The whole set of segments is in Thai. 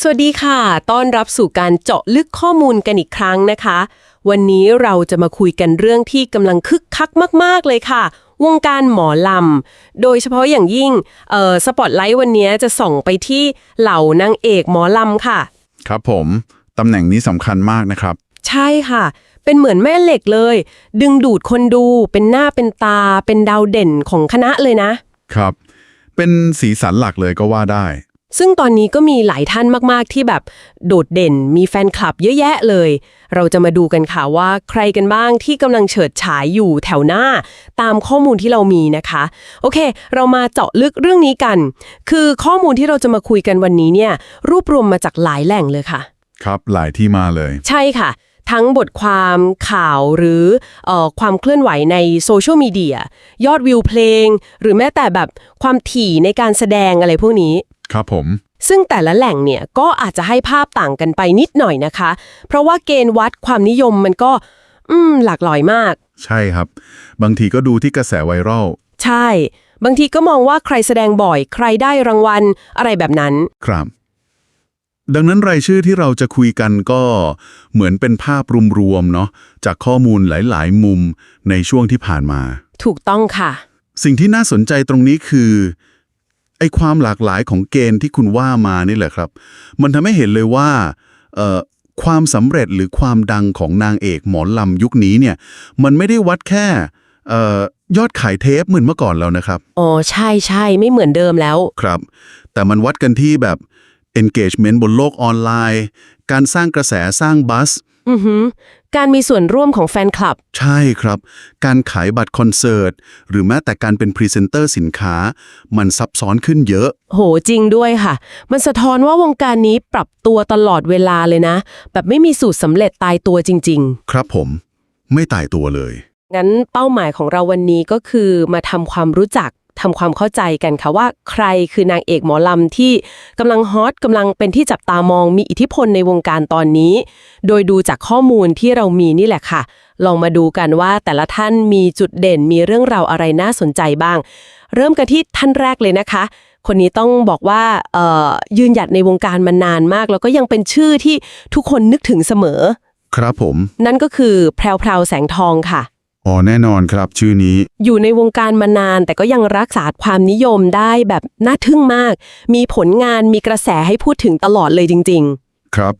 สวัสดีค่ะ ต้อนรับสู่การเจาะลึกข้อมูลกันอีกครั้งนะคะ วันนี้เราจะมาคุยกันเรื่องที่กำลังคึกคักมาก ๆ เลยค่ะ วงการหมอลำ โดยเฉพาะอย่างยิ่งเอ่อสปอตไลท์วันนี้จะส่องไปที่เหล่านางเอกหมอลำค่ะ ครับผม ตำแหน่งนี้สำคัญมากนะครับ ใช่ค่ะ เป็นเหมือนแม่เหล็กเลย ดึงดูดคนดู เป็นหน้าเป็นตา เป็นดาวเด่นของคณะเลยนะ ครับ เป็นสีสันหลักเลยก็ว่าได้ ซึ่งตอนนี้ก็มีหลายท่านมาก ๆ ที่แบบโดดเด่นมีแฟนคลับเยอะแยะเลย เราจะมาดูกันค่ะว่าใครกันบ้างที่กำลังเฉิดฉายอยู่แถวหน้า ตามข้อมูลที่เรามีนะคะ โอเค เรามาเจาะลึกเรื่องนี้กัน คือข้อมูลที่เราจะมาคุยกันวันนี้เนี่ยรวบรวมมาจากหลายแหล่งเลยค่ะ ครับหลายที่มาเลย ใช่ค่ะ ทั้งบทความข่าวหรือเออความเคลื่อนไหวในโซเชียลมีเดียยอดวิวเพลง หรือแม้แต่แบบความถี่ในการแสดงอะไรพวกนี้ ครับผม ซึ่งแต่ละแหล่งเนี่ยก็อาจจะให้ภาพต่างกันไปนิดหน่อยนะคะ เพราะว่าเกณฑ์วัดความนิยมมันก็ อืม หลากหลายมาก ใช่ครับ บางทีก็ดูที่กระแสไวรัลใช่ บางทีก็มองว่าใครแสดงบ่อย ใครได้รางวัล อะไรแบบนั้น ครับ ดังนั้นรายชื่อที่เราจะคุยกันก็เหมือนเป็นภาพรวมๆเนาะจากข้อมูลหลายๆ มุมในช่วงที่ผ่านมา ถูกต้องค่ะ สิ่งที่น่าสนใจตรงนี้คือ ไอ้ความหลากหลายของเกณฑ์ที่คุณว่ามานี่แหละครับ มันทำให้เห็นเลยว่าเอ่อความสำเร็จหรือความดังของนางเอกหมอลำยุคนี้เนี่ย มันไม่ได้วัดแค่เอ่อยอดขายเทปเหมือนเมื่อก่อนแล้วนะครับ อ๋อ ใช่ใช่ไม่เหมือนเดิมแล้ว ครับ แต่มันวัดกันที่แบบ engagement บนโลกออนไลน์ การสร้างกระแสสร้างบัส อือหือการมีส่วนร่วมของแฟนคลับ ใช่ครับ การขายบัตรคอนเสิร์ต หรือแม้แต่การเป็นพรีเซนเตอร์สินค้า มันซับซ้อนขึ้นเยอะ โหจริงด้วยค่ะ มันสะท้อนว่าวงการนี้ปรับตัวตลอดเวลาเลยนะ แบบไม่มีสูตรสำเร็จตายตัวจริงๆครับผม ไม่ตายตัวเลยงั้นเป้าหมายของเราวันนี้ก็คือมาทำความรู้จัก ทำความเข้าใจกันค่ะว่า ใครคือนางเอกหมอลำที่กำลังฮอตกำลังเป็นที่จับตามองมีอิทธิพลในวงการตอนนี้ โดยดูจากข้อมูลที่เรามีนี่แหละค่ะ ลองมาดูกันว่าแต่ละท่านมีจุดเด่นมีเรื่องราวอะไรน่าสนใจบ้าง เริ่มกันที่ท่านแรกเลยนะคะคนนี้ต้องบอกว่าเอ่อยืนหยัดในวงการมานานมาก แล้วก็ยังเป็นชื่อที่ทุกคนนึกถึงเสมอ ครับผม นั่นก็คือแพรวพราวแสงทองค่ะ อ๋อแน่นอนครับชื่อนี้ อยู่ในวงการมานานแต่ก็ยังรักษาความนิยมได้แบบน่าทึ่งมาก มีผลงานมีกระแสให้พูดถึงตลอดเลยจริงครับ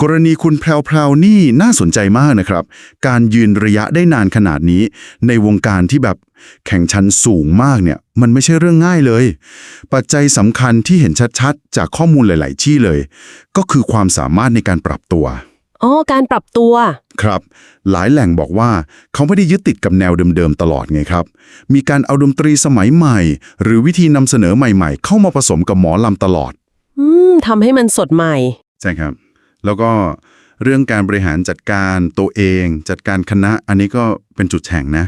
กรณีคุณแพรวๆนี่น่าสนใจมากนะครับ การยืนระยะได้นานขนาดนี้ ในวงการที่แบบแข่งชันสูงมากเนี่ย มันไม่ใช่เรื่องง่ายเลย ปัจจัยสำคัญที่เห็นชัดๆ จากข้อมูลหลาย ๆ ที่เลย ก็คือความสามารถในการปรับตัวๆอ๋อ การปรับตัว ครับ หลายแหล่งบอกว่าเขาไม่ได้ยึดติดกับแนวเดิมๆตลอดไงครับ มีการเอาดนตรีสมัยใหม่ หรือวิธีนำเสนอใหม่ๆ เข้ามาผสมกับหมอลำตลอด อืมทำให้มันสดใหม่ ใช่ครับ แล้วก็เรื่องการบริหารจัดการตัวเอง จัดการคณะอันนี้ก็เป็นจุดแข่งนะ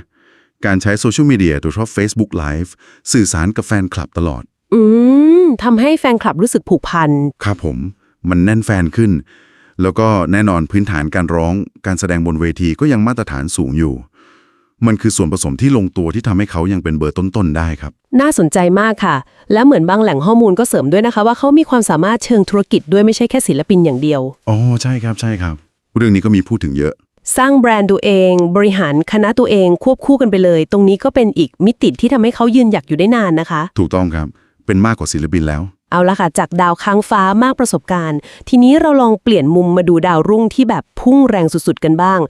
การใช้โซเชียลมีเดียโดยเฉพาะ Facebook Live สื่อสารกับแฟนคลับตลอด อืมทำให้แฟนคลับรู้สึกผูกพัน ครับผม มันแน่นแฟนขึ้น แล้วก็แน่นอนพื้นฐานการร้องการแสดงบนเวทีก็ยังมาตรฐานสูงอยู่ มันคือส่วนผสมที่ลงตัวที่ทำให้เขายังเป็นเบอร์ต้นๆได้ครับ น่าสนใจมากค่ะ และเหมือนบางแหล่งข้อมูลก็เสริมด้วยนะคะ ว่าเขามีความสามารถเชิงธุรกิจด้วยไม่ใช่แค่ศิลปินอย่างเดียว อ๋อใช่ครับใช่ครับ เรื่องนี้ก็มีพูดถึงเยอะ สร้างแบรนด์ตัวเอง บริหารคณะตัวเองควบคู่กันไปเลย ตรงนี้ก็เป็นอีกมิติที่ทำให้เขายืนหยัดอยู่ได้นานนะคะ ถูกต้องครับ เป็นมากกว่าศิลปินแล้ว เอาละค่ะ จากดาวค้างฟ้ามากประสบการณ์ ทีนี้เราลองเปลี่ยนมุมมาดูดาวรุ่งที่แบบพุ่งแรงสุดๆกันบ้าง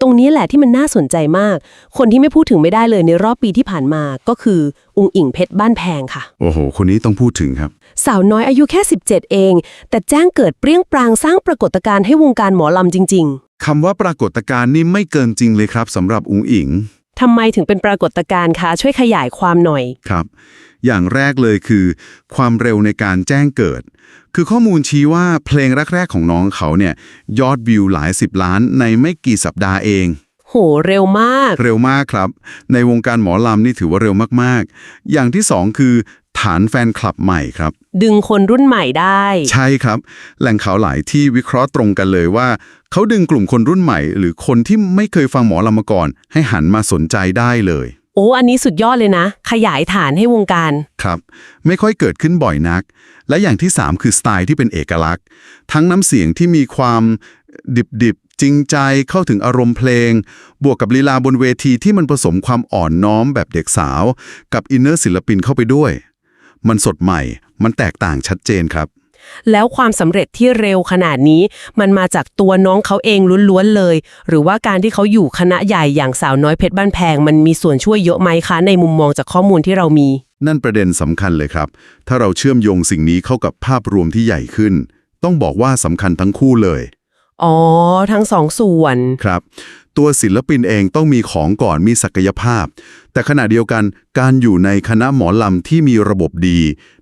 ตรงนี้แหละที่มันน่าสนใจมาก คนที่ไม่พูดถึงไม่ได้เลยในรอบปีที่ผ่านมาก็คืออุงอิงเพชรบ้านแพงค่ะ โอ้โห คนนี้ต้องพูดถึงครับ สาวน้อยอายุแค่ 17 เอง แต่แจ้งเกิดเปรี้ยงปรางสร้างปรากฏการณ์ให้วงการหมอลำจริงคำว่าปรากฏการณ์นี่ไม่เกินจริงเลยครับสำหรับอุ๋งอิงๆ ทำไมถึงเป็นปรากฏการณ์คะช่วยขยายความหน่อย ครับ อย่างแรกเลยคือ ความเร็วในการแจ้งเกิด คือข้อมูลชี้ว่าเพลงแรก ๆ ของน้องเขาเนี่ยยอดวิวหลายสิบล้านในไม่กี่สัปดาห์เอง โหเร็วมาก เร็วมากครับ ในวงการหมอลำนี่ถือว่าเร็วมากๆ อย่างที่สองคือฐานแฟนคลับใหม่ครับ ดึงคนรุ่นใหม่ได้ ใช่ครับ แหล่งข่าวหลายที่วิเคราะห์ตรงกันเลยว่า เขาดึงกลุ่มคนรุ่นใหม่ หรือคนที่ไม่เคยฟังหมอลำมาก่อน ให้หันมาสนใจได้เลยโโอ้ อันนี้สุดยอดเลยนะ ขยายฐานให้วงการ ครับ ไม่ค่อยเกิดขึ้นบ่อยนัก และอย่างที่ 3 คือสไตล์ที่เป็นเอกลักษณ์ ทั้งน้ำเสียงที่มีความดิบๆ จริงใจเข้าถึงอารมณ์เพลง บวกกับลีลาบนเวทีที่มันผสมความอ่อนน้อมแบบเด็กสาว กับอินเนอร์ศิลปินเข้าไปด้วย มันสดใหม่ มันแตกต่างชัดเจนครับ แล้วความสำเร็จที่เร็วขนาดนี้ มันมาจากตัวน้องเขาเองล้วนๆเลย หรือว่าการที่เขาอยู่คณะใหญ่อย่างสาวน้อยเพชรบ้านแพง มันมีส่วนช่วยเยอะไหมคะ ในมุมมองจากข้อมูลที่เรามี นั่นประเด็นสำคัญเลยครับ ถ้าเราเชื่อมโยงสิ่งนี้เข้ากับภาพรวมที่ใหญ่ขึ้น ต้องบอกว่าสำคัญทั้งคู่เลย อ๋อ ทั้งสองส่วน ครับ ตัวศิลปินเองต้องมีของก่อนมีศักยภาพ แต่ขณะเดียวกันการอยู่ในคณะหมอลำที่มีระบบดี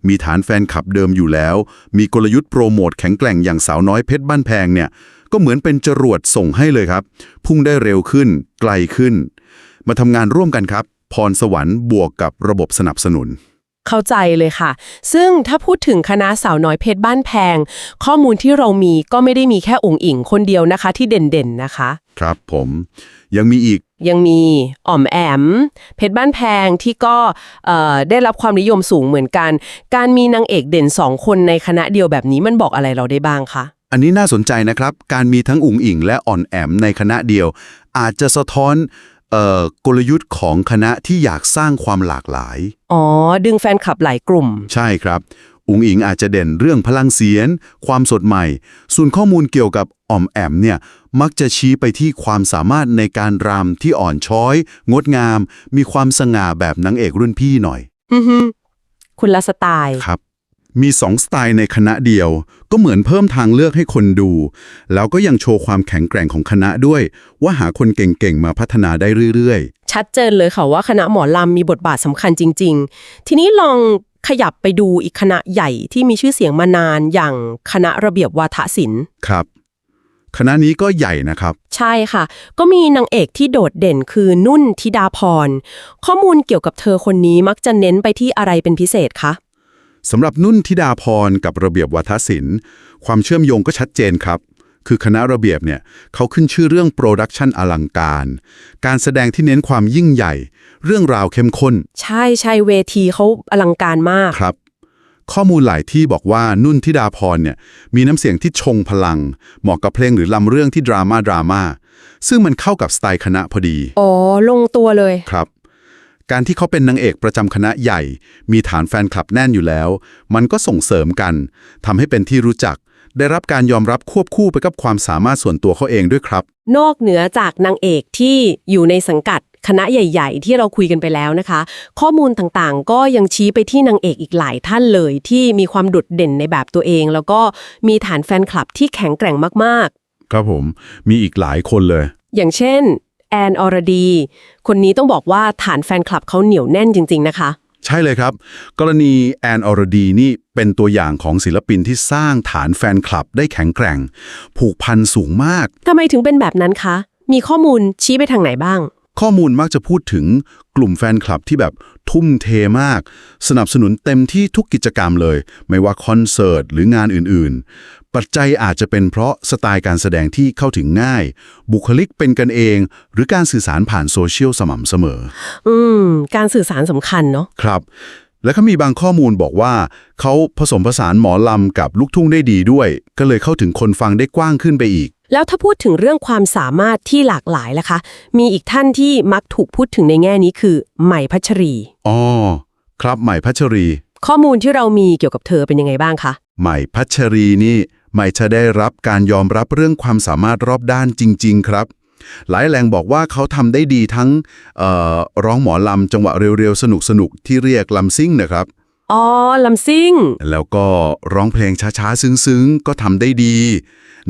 มีฐานแฟนคลับเดิมอยู่แล้ว มีกลยุทธ์โปรโมทแข็งแกร่งอย่างสาวน้อยเพชรบ้านแพงเนี่ย ก็เหมือนเป็นจรวดส่งให้เลยครับ พุ่งได้เร็วขึ้น ไกลขึ้น มาทำงานร่วมกันครับ พรสวรรค์บวกกับระบบสนับสนุน เข้าใจเลยค่ะ ซึ่งถ้าพูดถึงคณะสาวน้อยเพชรบ้านแพง ข้อมูลที่เรามีก็ไม่ได้มีแค่องค์อิงคนเดียวนะคะ ที่เด่นๆนะคะ ครับผมยังมีอีกยังมีอ่อมแอม เพชรบ้านแพงที่ก็เอ่อได้รับความนิยมสูงเหมือนกัน การมีนางเอกเด่นสองคนในคณะเดียวแบบนี้มันบอกอะไรเราได้บ้างคะอันนี้น่าสนใจนะครับ การมีทั้งอุ๋งอิงและอ่อนแอมในคณะเดียว อาจจะสะท้อนเอ่อ กลยุทธ์ของคณะที่อยากสร้างความหลากหลาย อ๋อ ดึงแฟนคลับหลายกลุ่ม ใช่ครับ อุ๋งอิงอาจจะเด่นเรื่องพลังเสียง ความสดใหม่ ส่วนข้อมูลเกี่ยวกับอ่อมแอมเนี่ย มักจะชี้ไปที่ความสามารถในการรำที่อ่อนช้อย งดงาม มีความสง่าแบบนางเอกรุ่นพี่หน่อย อือฮึคุณละสไตล์ ครับ มีสองสไตล์ในคณะเดียว ก็เหมือนเพิ่มทางเลือกให้คนดู แล้วก็ยังโชว์ความแข็งแกร่งของคณะด้วย ว่าหาคนเก่งๆ มาพัฒนาได้เรื่อยชัดเจนเลยค่ะว่าคณะหมอลำมีบทบาทสำคัญจริง ๆ ทีนี้ลองขยับไปดูอีกคณะใหญ่ที่มีชื่อเสียงมานานอย่างคณะระเบียบวาทศิลป์ๆครับคณะนี้ก็ใหญ่นะครับ ใช่ค่ะ ก็มีนางเอกที่โดดเด่นคือนุ่นธิดาพร ข้อมูลเกี่ยวกับเธอคนนี้มักจะเน้นไปที่อะไรเป็นพิเศษคะ สำหรับนุ่นธิดาพรกับระเบียบวัฒศิลป์ ความเชื่อมโยงก็ชัดเจนครับ คือคณะระเบียบเนี่ยเขาขึ้นชื่อเรื่องโปรดักชันอลังการ การแสดงที่เน้นความยิ่งใหญ่ เรื่องราวเข้มข้น ใช่ใช่เวทีเขาอลังการมากครับ ข้อมูลหลายที่บอกว่านุ่นธิดาพรเนี่ยมีน้ำเสียงที่ชงพลัง เหมาะกับเพลงหรือลำเรื่องที่ดราม่าดราม่าซึ่งมันเข้ากับสไตล์คณะพอดี อ๋อ ลงตัวเลยครับ การที่เขาเป็นนางเอกประจำคณะใหญ่ มีฐานแฟนคลับแน่นอยู่แล้ว มันก็ส่งเสริมกันทำให้เป็นที่รู้จัก ได้รับการยอมรับควบคู่ไปกับความสามารถส่วนตัวเขาเองด้วยครับ นอกเหนือจากนางเอกที่อยู่ในสังกัดคณะใหญ่ ๆ ที่เราคุยกันไปแล้วนะคะ ข้อมูลต่างๆ ก็ยังชี้ไปที่นางเอกอีกหลายท่านเลย ที่มีความโดดเด่นในแบบตัวเอง แล้วก็มีฐานแฟนคลับที่แข็งแกร่งมากครับผม มีอีกหลายคนเลยๆอย่างเช่น แอนอรดี คนนี้ต้องบอกว่าฐานแฟนคลับเขาเหนียวแน่นจริง ๆ นะคะ ใช่เลยครับ กรณีแอนอรดีนี่เป็นตัวอย่างของศิลปินที่สร้างฐานแฟนคลับได้แข็งแกร่ง ผูกพันสูงมาก ทำไมถึงเป็นแบบนั้นคะ มีข้อมูลชี้ไปทางไหนบ้าง ข้อมูลมักจะพูดถึงกลุ่มแฟนคลับที่แบบทุ่มเทมาก สนับสนุนเต็มที่ทุกกิจกรรมเลย ไม่ว่าคอนเสิร์ตหรืองานอื่นๆ ปัจจัยอาจจะเป็นเพราะสไตล์การแสดงที่เข้าถึงง่าย บุคลิกเป็นกันเอง หรือการสื่อสารผ่านโซเชียลสม่ำเสมอ อืม การสื่อสารสำคัญเนาะครับ และก็มีบางข้อมูลบอกว่า เขาผสมผสานหมอลำกับลูกทุ่งได้ดีด้วย ก็เลยเข้าถึงคนฟังได้กว้างขึ้นไปอีก แล้วถ้าพูดถึงเรื่องความสามารถที่หลากหลายล่ะคะ มีอีกท่านที่มักถูกพูดถึงในแง่นี้คือใหม่พัชรีอ๋อครับใหม่พัชรี ข้อมูลที่เรามีเกี่ยวกับเธอเป็นยังไงบ้างคะ ใหม่พัชรีนี่ ใหม่จะได้รับการยอมรับเรื่องความสามารถรอบด้านจริง ๆ ครับ หลายแหล่งบอกว่าเขาทำได้ดีทั้งเอ่อร้องหมอลำจังหวะเร็วๆ สนุกๆ ที่เรียกลำซิ่งนะครับอ๋อลำซิ่ง แล้วก็ร้องเพลงช้าๆ ซึ้งๆ ก็ทำได้ดี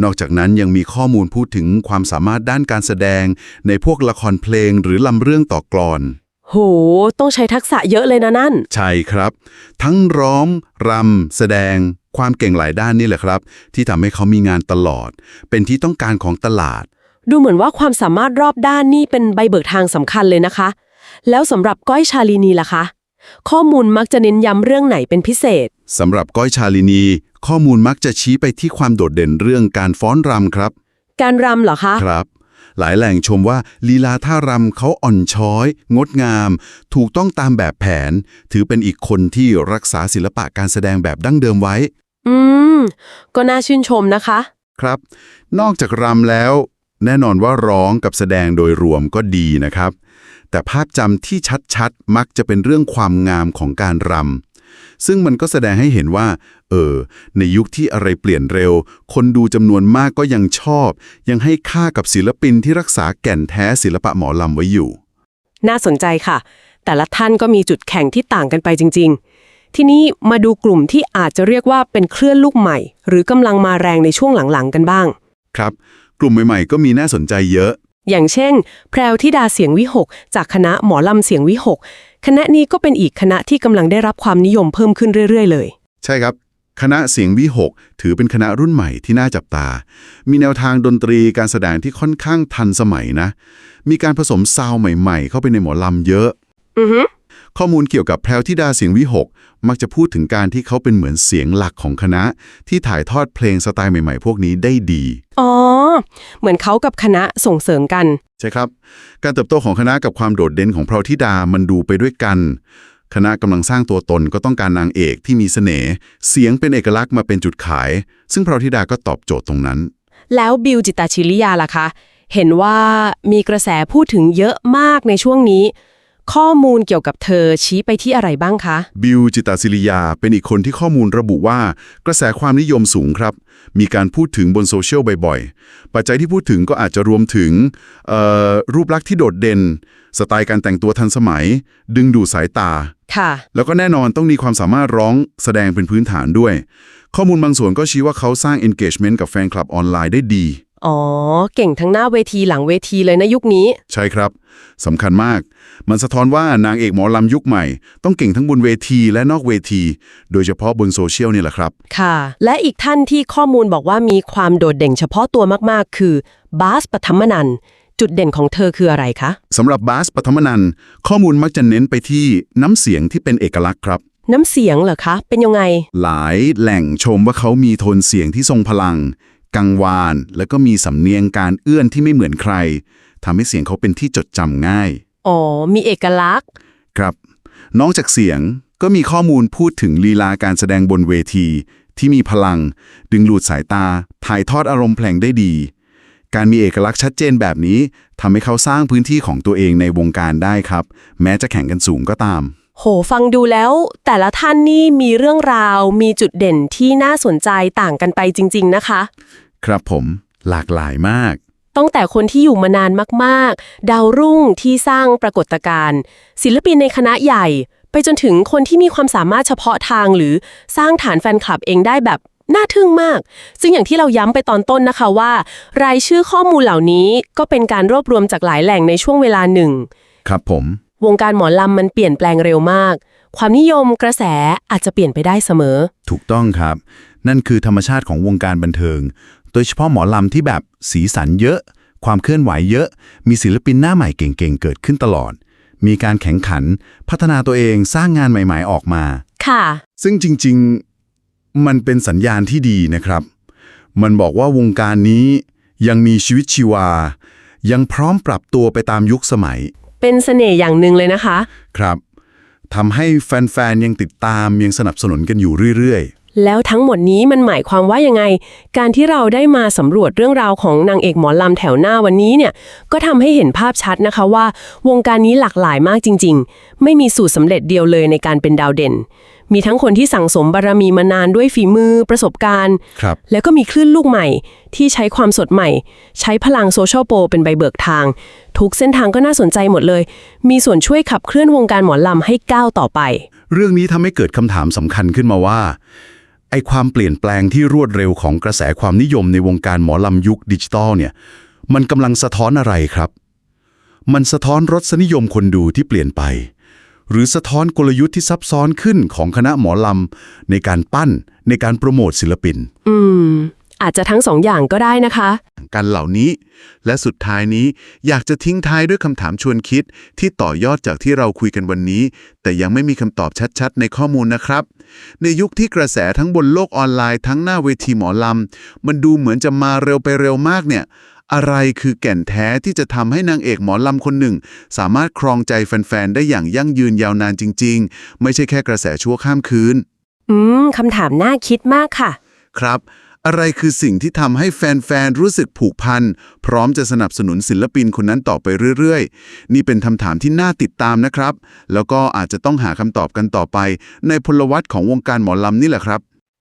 นอกจากนั้นยังมีข้อมูลพูดถึงความสามารถด้านการแสดง ในพวกละครเพลงหรือลำเรื่องต่อกลอน โห ต้องใช้ทักษะเยอะเลยนะนั่น ใช่ครับ ทั้งร้องรำแสดง ความเก่งหลายด้านนี่แหละครับ ที่ทำให้เขามีงานตลอด เป็นที่ต้องการของตลาด ดูเหมือนว่าความสามารถรอบด้านนี่เป็นใบเบิกทางสำคัญเลยนะคะ แล้วสำหรับก้อยชาลีนีล่ะคะ ข้อมูลมักจะเน้นย้ำเรื่องไหนเป็นพิเศษสำหรับก้อยชาลินี ข้อมูลมักจะชี้ไปที่ความโดดเด่นเรื่องการฟ้อนรำครับ การรำเหรอคะ ครับ หลายแหล่งชมว่าลีลาท่ารำเขาอ่อนช้อย งดงาม ถูกต้องตามแบบแผน ถือเป็นอีกคนที่รักษาศิลปะการแสดงแบบดั้งเดิมไว้ อืม ก็น่าชื่นชมนะคะ ครับ นอกจากรำแล้ว แน่นอนว่าร้องกับแสดงโดยรวมก็ดีนะครับ แต่ภาพจำที่ชัดๆ มักจะเป็นเรื่องความงามของการรำซึ่งมันก็แสดงให้เห็นว่า เออ ในยุคที่อะไรเปลี่ยนเร็ว คนดูจำนวนมากก็ยังชอบ ยังให้ค่ากับศิลปินที่รักษาแก่นแท้ศิลปะหมอลำไว้อยู่ น่าสนใจค่ะ แต่ละท่านก็มีจุดแข็งที่ต่างกันไปจริง ๆ ทีนี้มาดูกลุ่มที่อาจจะเรียกว่าเป็นเคลื่อนลูกใหม่ หรือกำลังมาแรงในช่วงหลังๆกันบ้าง ครับ กลุ่มใหม่ๆ ก็มีน่าสนใจเยอะ อย่างเช่น แพรวธิดาเสียงวิหก จากคณะหมอลำเสียงวิหก คณะนี้ก็เป็นอีกคณะที่กำลังได้รับความนิยมเพิ่มขึ้นเรื่อย ๆ เลย ใช่ครับ คณะเสียงวิหก ถือเป็นคณะรุ่นใหม่ที่น่าจับตา มีแนวทางดนตรีการแสดงที่ค่อนข้างทันสมัยนะ มีการผสมซาวด์ใหม่ ๆ เข้าไปในหมอลำเยอะ อือฮึ ข้อมูลเกี่ยวกับแพรวธิดาเสียงวิหก มักจะพูดถึงการที่เขาเป็นเหมือนเสียงหลักของคณะ ที่ถ่ายทอดเพลงสไตล์ใหม่ๆ พวกนี้ได้ดี อ๋อ เหมือนเขากับคณะส่งเสริมกัน ใช่ครับ การเติบโตของคณะกับความโดดเด่นของแพรวธิดามันดูไปด้วยกัน คณะกำลังสร้างตัวตนก็ต้องการนางเอกที่มีเสน่ห์เสียงเป็นเอกลักษณ์มาเป็นจุดขาย ซึ่งแพรวธิดาก็ตอบโจทย์ตรงนั้น แล้วบิวจิตาชิริยาล่ะคะ เห็นว่ามีกระแสพูดถึงเยอะมากในช่วงนี้ ข้อมูลเกี่ยวกับเธอชี้ไปที่อะไรบ้างคะ บิลจิตาศิริยาเป็นอีกคนที่ข้อมูลระบุว่า กระแสความนิยมสูงครับ มีการพูดถึงบนโซเชียลบ่อยๆ ปัจจัยที่พูดถึงก็อาจจะรวมถึงเอ่อรูปลักษณ์ที่โดดเด่น สไตล์การแต่งตัวทันสมัย ดึงดูดสายตา ค่ะ แล้วก็แน่นอนต้องมีความสามารถร้องแสดงเป็นพื้นฐานด้วย ข้อมูลบางส่วนก็ชี้ว่าเขาสร้าง engagement กับแฟนคลับออนไลน์ได้ดี อ๋อ เก่งทั้งหน้าเวทีหลังเวทีเลยนะยุคนี้ ใช่ครับสำคัญมาก มันสะท้อนว่านางเอกหมอลำยุคใหม่ ต้องเก่งทั้งบนเวทีและนอกเวที โดยเฉพาะบนโซเชียลนี่แหละครับ ค่ะ และอีกท่านที่ข้อมูลบอกว่ามีความโดดเด่นเฉพาะตัวมากๆ คือบาสปฐมนันท์จุดเด่นของเธอคืออะไรคะสำหรับบาสปฐมนันท์ข้อมูลมักจะเน้นไปที่น้ำเสียงที่เป็นเอกลักษณ์ครับ น้ำเสียงเหรอคะ เป็นยังไง หลายแหล่งชมว่าเขามีโทนเสียงที่ทรงพลัง กังวาน แล้วก็มีสำเนียงการเอื้อนที่ไม่เหมือนใครทำให้เสียงเขาเป็นที่จดจำง่าย อ๋อ มีเอกลักษณ์ ครับ นอกจากเสียงก็มีข้อมูลพูดถึงลีลาการแสดงบนเวที ที่มีพลัง ดึงดูดสายตา ถ่ายทอดอารมณ์เพลงได้ดี การมีเอกลักษณ์ชัดเจนแบบนี้ทำให้เขาสร้างพื้นที่ของตัวเองในวงการได้ครับ แม้จะแข่งกันสูงก็ตาม โห ฟังดูแล้ว แต่ละท่านนี่มีเรื่องราว มีจุดเด่นที่น่าสนใจต่างกันไปจริง ๆ นะคะ ครับผมหลากหลายมาก ตั้งแต่คนที่อยู่มานานมากๆ ดาวรุ่งที่สร้างปรากฏการณ์ศิลปินในคณะใหญ่ ไปจนถึงคนที่มีความสามารถเฉพาะทางหรือสร้างฐานแฟนคลับเองได้แบบน่าทึ่งมาก ซึ่งอย่างที่เราย้ำไปตอนต้นนะคะว่า รายชื่อข้อมูลเหล่านี้ก็เป็นการรวบรวมจากหลายแหล่งในช่วงเวลาหนึ่ง ครับผม วงการหมอลำมันเปลี่ยนแปลงเร็วมาก ความนิยมกระแสอาจจะเปลี่ยนไปได้เสมอ ถูกต้องครับ นั่นคือธรรมชาติของวงการบันเทิงโดยเฉพาะหมอลำที่แบบสีสันเยอะ ความเคลื่อนไหวเยอะ มีศิลปินหน้าใหม่เก่งๆ เกิดขึ้นตลอด มีการแข่งขัน พัฒนาตัวเองสร้างงานใหม่ๆออกมา ค่ะ ซึ่งจริงๆ มันเป็นสัญญาณที่ดีนะครับ มันบอกว่าวงการนี้ยังมีชีวิตชีวา ยังพร้อมปรับตัวไปตามยุคสมัย เป็นเสน่ห์อย่างหนึ่งเลยนะคะ ครับทำให้แฟนๆ ยังติดตามยังสนับสนุนกันอยู่เรื่อยๆ แล้วทั้งหมดนี้มันหมายความว่ายังไง การที่เราได้มาสำรวจเรื่องราวของนางเอกหมอลำแถวหน้าวันนี้เนี่ย ก็ทำให้เห็นภาพชัดนะคะว่า วงการนี้หลากหลายมากจริง ๆ ไม่มีสูตรสำเร็จเดียวเลยในการเป็นดาวเด่น มีทั้งคนที่สั่งสมบารมีมานานด้วยฝีมือประสบการณ์ ครับแล้วก็มีคลื่นลูกใหม่ ที่ใช้ความสดใหม่ ใช้พลังโซเชียลโปรเป็นใบเบิกทาง ทุกเส้นทางก็น่าสนใจหมดเลย มีส่วนช่วยขับเคลื่อนวงการหมอลำให้ก้าวต่อไป เรื่องนี้ทำให้เกิดคำถามสำคัญขึ้นมาว่า ไอความเปลี่ยนแปลงที่รวดเร็วของกระแสความนิยมในวงการหมอลำยุคดิจิตอลเนี่ย มันกำลังสะท้อนอะไรครับ มันสะท้อนรสนิยมคนดูที่เปลี่ยนไป หรือสะท้อนกลยุทธ์ที่ซับซ้อนขึ้นของคณะหมอลำในการปั้นในการโปรโมทศิลปิน อืม อาจจะทั้งสองอย่างก็ได้นะคะ กันเหล่านี้ และสุดท้ายนี้อยากจะทิ้งท้ายด้วยคำถามชวนคิด ที่ต่อยอดจากที่เราคุยกันวันนี้ แต่ยังไม่มีคำตอบชัดๆ ในข้อมูลนะครับ ในยุคที่กระแสทั้งบนโลกออนไลน์ทั้งหน้าเวทีหมอลำ มันดูเหมือนจะมาเร็วไปเร็วมากเนี่ย อะไรคือแก่นแท้ที่จะทำให้นางเอกหมอลำคนหนึ่ง สามารถครองใจแฟนๆได้อย่างยั่งยืนยาวนานจริง ๆ ไม่ใช่แค่กระแสชั่วข้ามคืน อืมคำถามน่าคิดมากค่ะ ครับ อะไรคือสิ่งที่ทำให้แฟนๆรู้สึกผูกพัน พร้อมจะสนับสนุนศิลปินคนนั้นต่อไปเรื่อยๆ นี่เป็นคำถามที่น่าติดตามนะครับ แล้วก็อาจจะต้องหาคำตอบกันต่อไป ในพลวัตของวงการหมอลำนี่แหละครับ